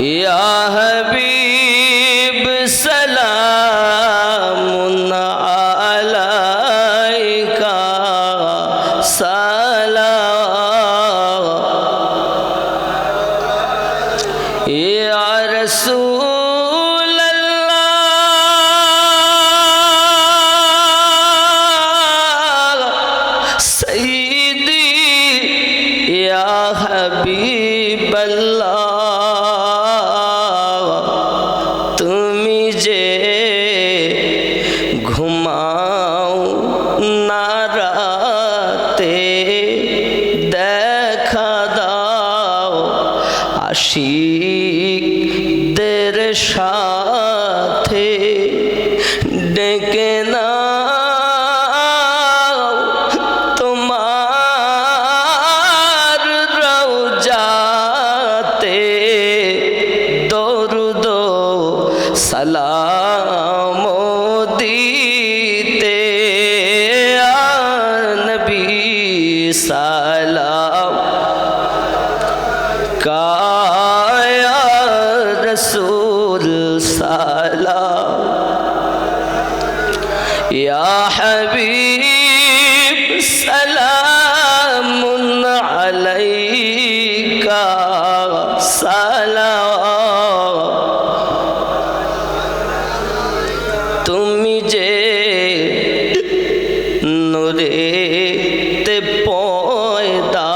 يا حبيب سلام عليك سلام يا رسول আল্লাহ তুমি যে ঘুমাও নারাতে দেখা দাও আশিকদের সাথে সালাম দিতে নবী সালাম। কায়া রসুল সালাম। ইয়া হাবিব সালাম আলাইকা সালাম। নূরেতে পয়দা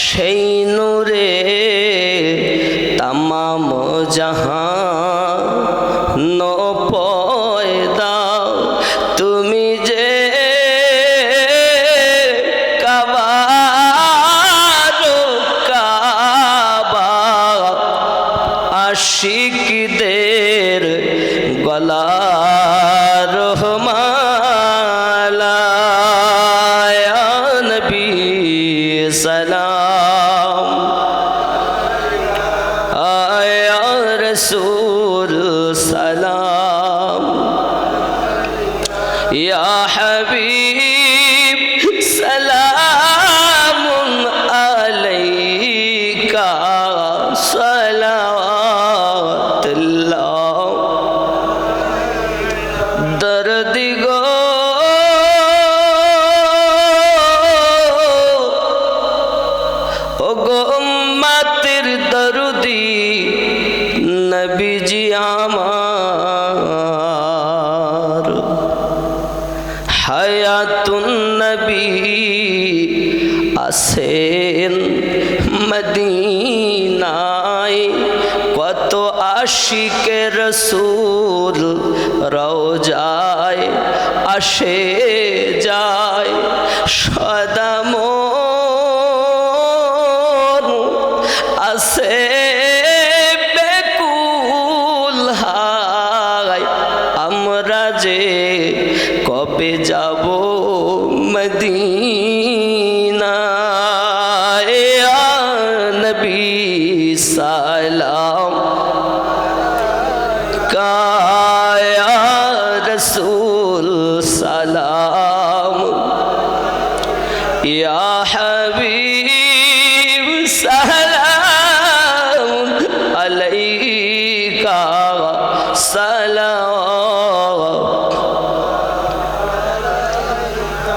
সেই নূরে তামাম জাহান পয়দা। তুমি যে কাবা আশিকদের গলার মালা নবী সালাম। রসুল সালাম। হাবিব ও গো উম্মাতের দরুদি, নবীজি আমার। হায়াতুন নবী আসেন মদিনায়, কত আশিকে রসুল রোজায় আসে যায় সদাম কবে যাব মদিনা? নবী সালাম। কায়া রসুল সালাম। ইয়া হাবিব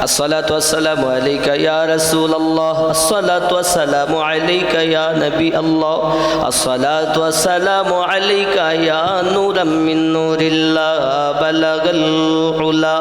الصلاة والسلام عليك يا رسول الله. الصلاة والسلام عليك يا نبي الله. الصلاة والسلام عليك يا نورا من نور الله. بلغ العلا.